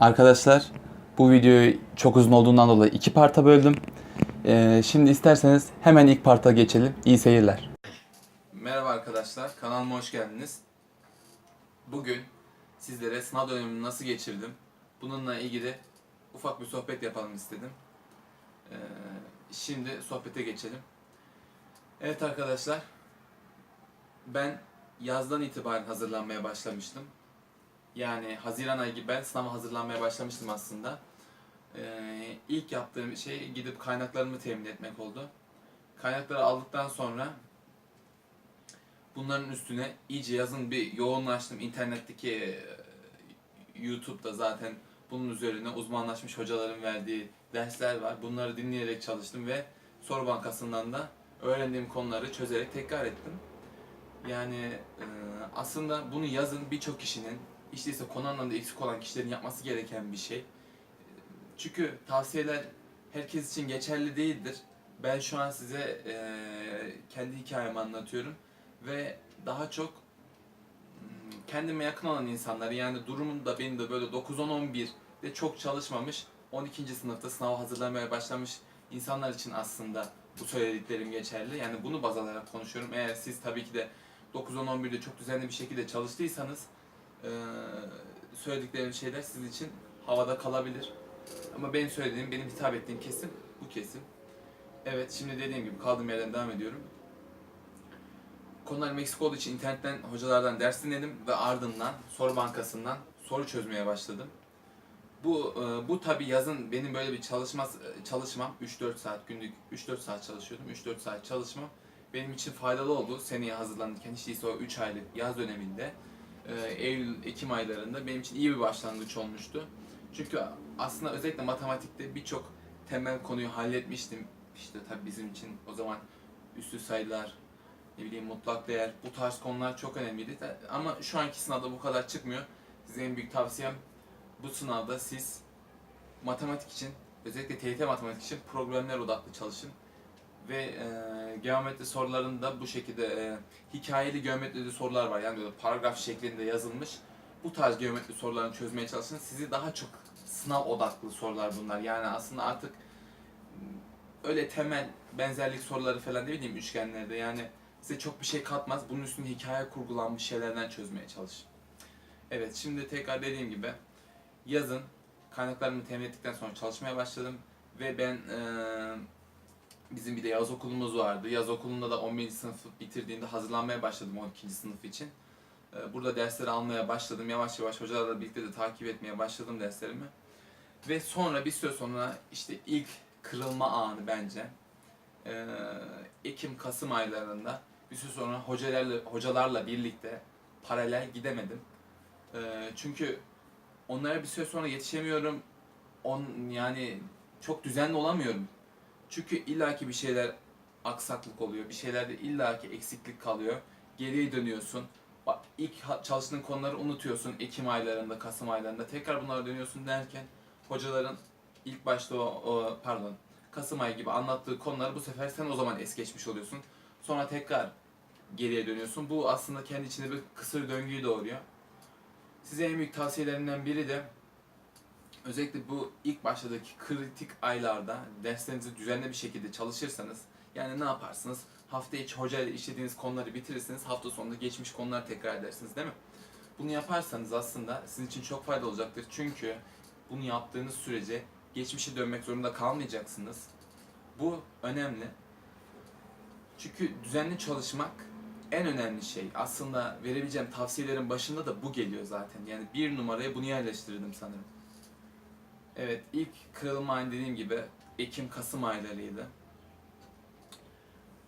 Arkadaşlar bu videoyu çok uzun olduğundan dolayı iki parta böldüm. Ee, şimdi isterseniz hemen ilk parta geçelim. İyi seyirler. Merhaba arkadaşlar, kanalıma hoş geldiniz. Bugün sizlere sınav dönemini nasıl geçirdim, bununla ilgili ufak bir sohbet yapalım istedim. Ee, şimdi sohbete geçelim. Evet arkadaşlar, ben yazdan itibaren hazırlanmaya başlamıştım. Yani Haziran ayı gibi ben sınava hazırlanmaya başlamıştım aslında. Ee, ilk yaptığım şey gidip kaynaklarımı temin etmek oldu. Kaynakları aldıktan sonra bunların üstüne iyice yazın bir yoğunlaştım. İnternetteki e, YouTube'da zaten bunun üzerine uzmanlaşmış hocaların verdiği dersler var. Bunları dinleyerek çalıştım ve soru bankasından da öğrendiğim konuları çözerek tekrar ettim. Yani e, aslında bunu yazın birçok kişinin işte ise konu anlamında eksik olan kişilerin yapması gereken bir şey. Çünkü tavsiyeler herkes için geçerli değildir. Ben şu an size e, kendi hikayemi anlatıyorum ve daha çok hmm, kendime yakın olan insanları yani durumum da benim de böyle 9-10-11 de çok çalışmamış 12. sınıfta sınava hazırlamaya başlamış insanlar için aslında bu söylediklerim geçerli. Yani bunu baz alarak konuşuyorum. Eğer siz tabii ki de 9-10-11'de çok düzenli bir şekilde çalıştıysanız eee, söylediklerim şeyler sizin için havada kalabilir. Ama benim söylediğim, benim hitap ettiğim kesim bu kesim. Evet, şimdi dediğim gibi kaldığım yerden devam ediyorum. Konularım eksik olduğu için internetten hocalardan ders dinledim ve ardından soru bankasından soru çözmeye başladım. Bu e, bu tabi yazın benim böyle bir çalışma çalışmam 3-4 saat günlük 3-4 saat çalışıyordum. 3-4 saat çalışmam benim için faydalı oldu. Seneye hazırlanırken hiç değilse o 3 aylık yaz döneminde e, Eylül Ekim aylarında benim için iyi bir başlangıç olmuştu. Çünkü aslında özellikle matematikte birçok temel konuyu halletmiştim. İşte tabi bizim için o zaman üstü sayılar, ne bileyim mutlak değer bu tarz konular çok önemliydi. Ama şu anki sınavda bu kadar çıkmıyor. Size en büyük tavsiyem bu sınavda siz matematik için özellikle TYT matematik için problemler odaklı çalışın. Ve e, geometri sorularında bu şekilde e, hikayeli geometrili sorular var. Yani böyle paragraf şeklinde yazılmış. Bu tarz geometri sorularını çözmeye çalışın. Sizi daha çok sınav odaklı sorular bunlar. Yani aslında artık öyle temel benzerlik soruları falan ne bileyim üçgenlerde yani size çok bir şey katmaz. Bunun üstüne hikaye kurgulanmış şeylerden çözmeye çalışın. Evet şimdi tekrar dediğim gibi yazın kaynaklarımı temin ettikten sonra çalışmaya başladım ve ben eee, bizim bir de yaz okulumuz vardı. Yaz okulunda da 11. sınıfı bitirdiğimde hazırlanmaya başladım 12. sınıf için. Eee, Burada dersleri almaya başladım. Yavaş yavaş hocalarla birlikte de takip etmeye başladım derslerimi. Ve sonra bir süre sonra işte ilk kırılma anı bence. Eee, Ekim-Kasım aylarında bir süre sonra hocalarla, hocalarla birlikte paralel gidemedim. Eee, çünkü onlara bir süre sonra yetişemiyorum. On yani çok düzenli olamıyorum. Çünkü illaki bir şeyler aksaklık oluyor. Bir şeylerde illaki eksiklik kalıyor. Geriye dönüyorsun. Bak ilk çalıştığın konuları unutuyorsun Ekim aylarında, Kasım aylarında. Tekrar bunlara dönüyorsun derken hocaların ilk başta o, o pardon Kasım ayı gibi anlattığı konuları bu sefer sen o zaman es geçmiş oluyorsun. Sonra tekrar geriye dönüyorsun. Bu aslında kendi içinde bir kısır döngüyü doğuruyor. Size en büyük tavsiyelerimden biri de özellikle bu ilk baştaki kritik aylarda derslerinizi düzenli bir şekilde çalışırsanız yani ne yaparsınız? Hafta içi hoca ile işlediğiniz konuları bitirirsiniz. Hafta sonunda geçmiş konular tekrar edersiniz değil mi? Bunu yaparsanız aslında sizin için çok faydalı olacaktır. Çünkü bunu yaptığınız sürece geçmişe dönmek zorunda kalmayacaksınız. Bu önemli. Çünkü düzenli çalışmak en önemli şey. Aslında verebileceğim tavsiyelerin başında da bu geliyor zaten. Yani bir numaraya bunu yerleştirdim sanırım. Evet, ilk kırılma ayı dediğim gibi Ekim-Kasım aylarıydı.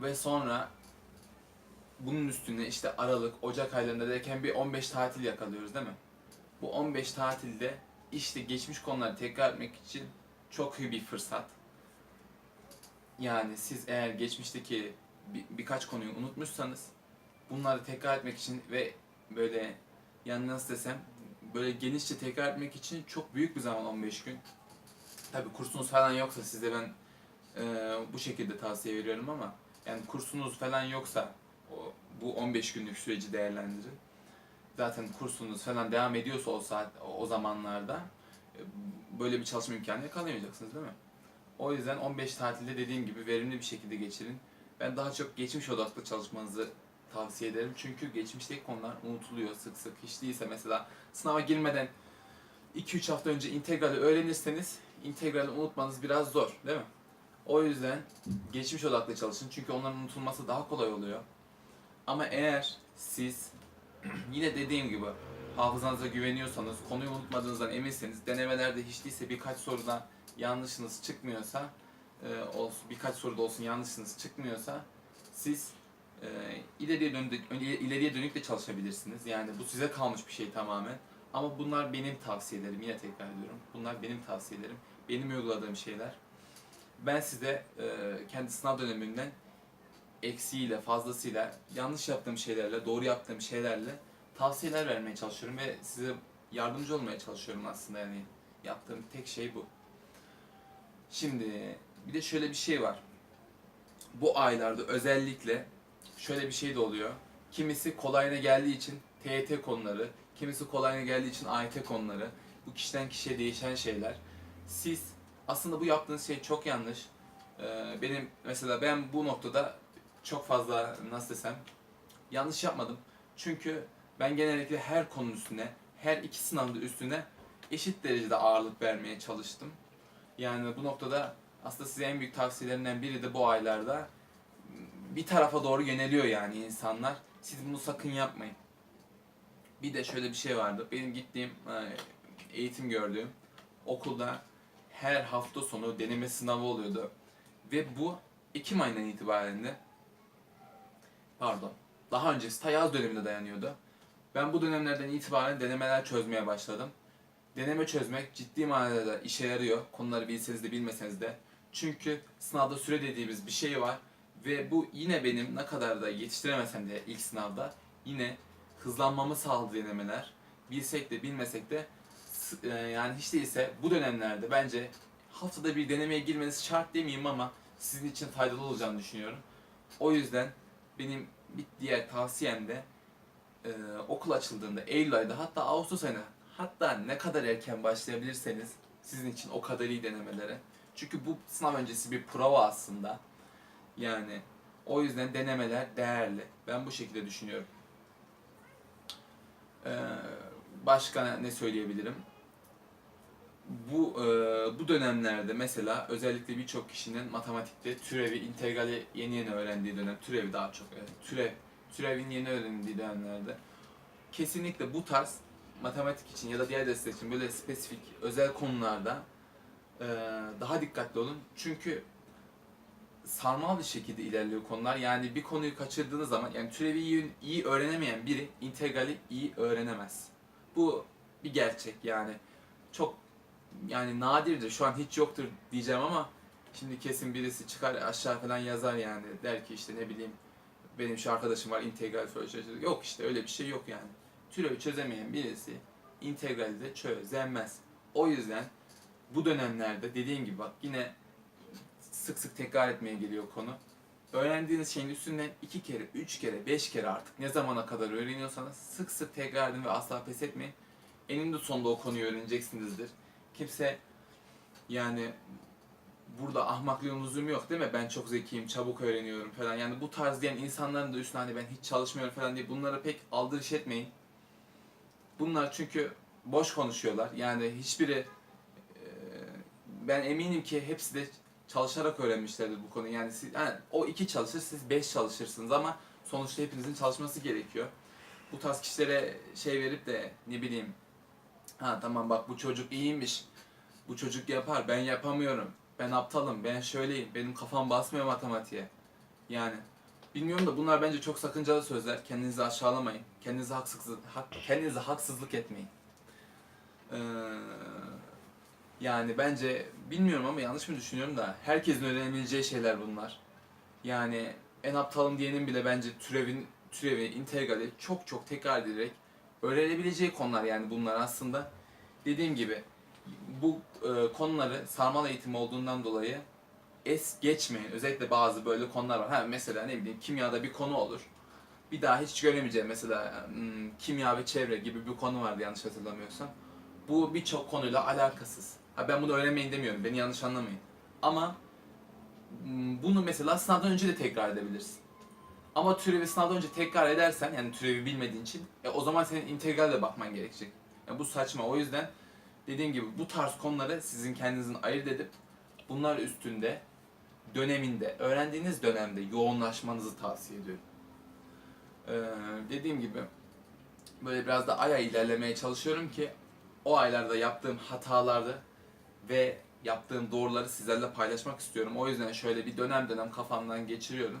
Ve sonra bunun üstüne işte Aralık, Ocak aylarında derken bir 15 tatil yakalıyoruz değil mi? Bu 15 tatilde işte geçmiş konuları tekrar etmek için çok iyi bir fırsat. Yani siz eğer geçmişteki bir, birkaç konuyu unutmuşsanız bunları tekrar etmek için ve böyle yani nasıl desem böyle genişçe tekrar etmek için çok büyük bir zaman 15 gün. Tabi kursunuz falan yoksa size ben e, bu şekilde tavsiye veriyorum ama yani kursunuz falan yoksa o, bu 15 günlük süreci değerlendirin. Zaten kursunuz falan devam ediyorsa o saat o, zamanlarda e, böyle bir çalışma imkanı yakalayamayacaksınız değil mi? O yüzden 15 tatilde dediğim gibi verimli bir şekilde geçirin. Ben daha çok geçmiş odaklı çalışmanızı tavsiye ederim. Çünkü geçmişteki konular unutuluyor sık sık. Hiç değilse mesela sınava girmeden 2-3 hafta önce integrali öğrenirseniz integrali unutmanız biraz zor değil mi? O yüzden geçmiş odaklı çalışın çünkü onların unutulması daha kolay oluyor. Ama eğer siz yine dediğim gibi hafızanıza güveniyorsanız, konuyu unutmadığınızdan eminseniz, denemelerde hiç değilse birkaç soruda yanlışınız çıkmıyorsa, e, olsun, birkaç soruda olsun yanlışınız çıkmıyorsa siz e, ileriye dönük, ileriye dönük de çalışabilirsiniz. Yani bu size kalmış bir şey tamamen. Ama bunlar benim tavsiyelerim. Yine tekrar ediyorum. Bunlar benim tavsiyelerim. Benim uyguladığım şeyler. Ben size e, kendi sınav dönemimden eksiğiyle, fazlasıyla, yanlış yaptığım şeylerle, doğru yaptığım şeylerle tavsiyeler vermeye çalışıyorum ve size yardımcı olmaya çalışıyorum aslında yani yaptığım tek şey bu. Şimdi bir de şöyle bir şey var. Bu aylarda özellikle şöyle bir şey de oluyor. Kimisi kolayına geldiği için TYT konuları, kimisi kolayına geldiği için AYT konuları. Bu kişiden kişiye değişen şeyler. Siz aslında bu yaptığınız şey çok yanlış. Ee, benim mesela ben bu noktada çok fazla nasıl desem yanlış yapmadım. Çünkü ben genellikle her konunun üstüne, her iki sınavda üstüne eşit derecede ağırlık vermeye çalıştım. Yani bu noktada aslında size en büyük tavsiyelerinden biri de bu aylarda bir tarafa doğru yöneliyor yani insanlar. Siz bunu sakın yapmayın. Bir de şöyle bir şey vardı. Benim gittiğim, e, eğitim gördüğüm okulda her hafta sonu deneme sınavı oluyordu. Ve bu Ekim ayından itibaren de pardon daha öncesi ta yaz döneminde dayanıyordu. Ben bu dönemlerden itibaren denemeler çözmeye başladım. Deneme çözmek ciddi manada işe yarıyor. Konuları bilseniz de bilmeseniz de. Çünkü sınavda süre dediğimiz bir şey var. Ve bu yine benim ne kadar da yetiştiremesem de ilk sınavda yine hızlanmamı sağladı denemeler. Bilsek de bilmesek de e, yani hiç değilse bu dönemlerde bence haftada bir denemeye girmeniz şart demeyeyim ama sizin için faydalı olacağını düşünüyorum. O yüzden benim bir diğer tavsiyem de e, okul açıldığında Eylül ayında hatta Ağustos ayında hatta ne kadar erken başlayabilirseniz sizin için o kadar iyi denemelere. Çünkü bu sınav öncesi bir prova aslında. Yani o yüzden denemeler değerli. Ben bu şekilde düşünüyorum. Ee, başka ne söyleyebilirim? Bu e, bu dönemlerde mesela özellikle birçok kişinin matematikte türevi, integrali yeni yeni öğrendiği dönem, türevi daha çok, evet, türev, türevin yeni öğrenildiği dönemlerde kesinlikle bu tarz matematik için ya da diğer dersler için böyle spesifik özel konularda e, daha dikkatli olun. Çünkü sarmal bir şekilde ilerliyor konular. Yani bir konuyu kaçırdığınız zaman yani türevi iyi, iyi öğrenemeyen biri integrali iyi öğrenemez. Bu bir gerçek yani. Çok yani nadirdir. Şu an hiç yoktur diyeceğim ama şimdi kesin birisi çıkar aşağı falan yazar yani. Der ki işte ne bileyim benim şu arkadaşım var integral çözüyor. Yok işte öyle bir şey yok yani. Türevi çözemeyen birisi integrali de çözemez. O yüzden bu dönemlerde dediğim gibi bak yine sık sık tekrar etmeye geliyor konu. Öğrendiğiniz şeyin üstünden iki kere, üç kere, beş kere artık ne zamana kadar öğreniyorsanız sık sık tekrar edin ve asla pes etmeyin. Eninde sonunda o konuyu öğreneceksinizdir. Kimse yani burada ahmaklığın lüzumu yok değil mi? Ben çok zekiyim, çabuk öğreniyorum falan. Yani bu tarz diyen insanların da üstüne hani ben hiç çalışmıyorum falan diye bunlara pek aldırış etmeyin. Bunlar çünkü boş konuşuyorlar. Yani hiçbiri ben eminim ki hepsi de çalışarak öğrenmişlerdir bu konuyu. Yani, siz, yani o iki çalışır, siz beş çalışırsınız ama sonuçta hepinizin çalışması gerekiyor. Bu tarz kişilere şey verip de ne bileyim ha tamam bak bu çocuk iyiymiş, bu çocuk yapar, ben yapamıyorum, ben aptalım, ben şöyleyim, benim kafam basmıyor matematiğe. Yani bilmiyorum da bunlar bence çok sakıncalı sözler. Kendinizi aşağılamayın. Kendinize haksızlık, hak, kendinize haksızlık etmeyin. Ee, yani bence bilmiyorum ama yanlış mı düşünüyorum da herkesin öğrenebileceği şeyler bunlar. Yani en aptalım diyenin bile bence türevin türevi, integrali çok çok tekrar ederek öğrenebileceği konular yani bunlar aslında. Dediğim gibi bu e, konuları sarmal eğitim olduğundan dolayı es geçmeyin. Özellikle bazı böyle konular var. Ha mesela ne bileyim kimyada bir konu olur. Bir daha hiç göremeyeceğim mesela hmm, kimya ve çevre gibi bir konu vardı yanlış hatırlamıyorsam. Bu birçok konuyla alakasız. Ha ben bunu öğrenmeyin demiyorum, beni yanlış anlamayın. Ama m, bunu mesela sınavdan önce de tekrar edebilirsin. Ama türevi sınavdan önce tekrar edersen, yani türevi bilmediğin için, e, o zaman senin integralle bakman gerekecek. Ya bu saçma. O yüzden dediğim gibi bu tarz konuları sizin kendinizin ayırt edip bunlar üstünde döneminde, öğrendiğiniz dönemde yoğunlaşmanızı tavsiye ediyorum. Ee, dediğim gibi böyle biraz da aya ilerlemeye çalışıyorum ki o aylarda yaptığım hataları ve yaptığım doğruları sizlerle paylaşmak istiyorum. O yüzden şöyle bir dönem dönem kafamdan geçiriyorum.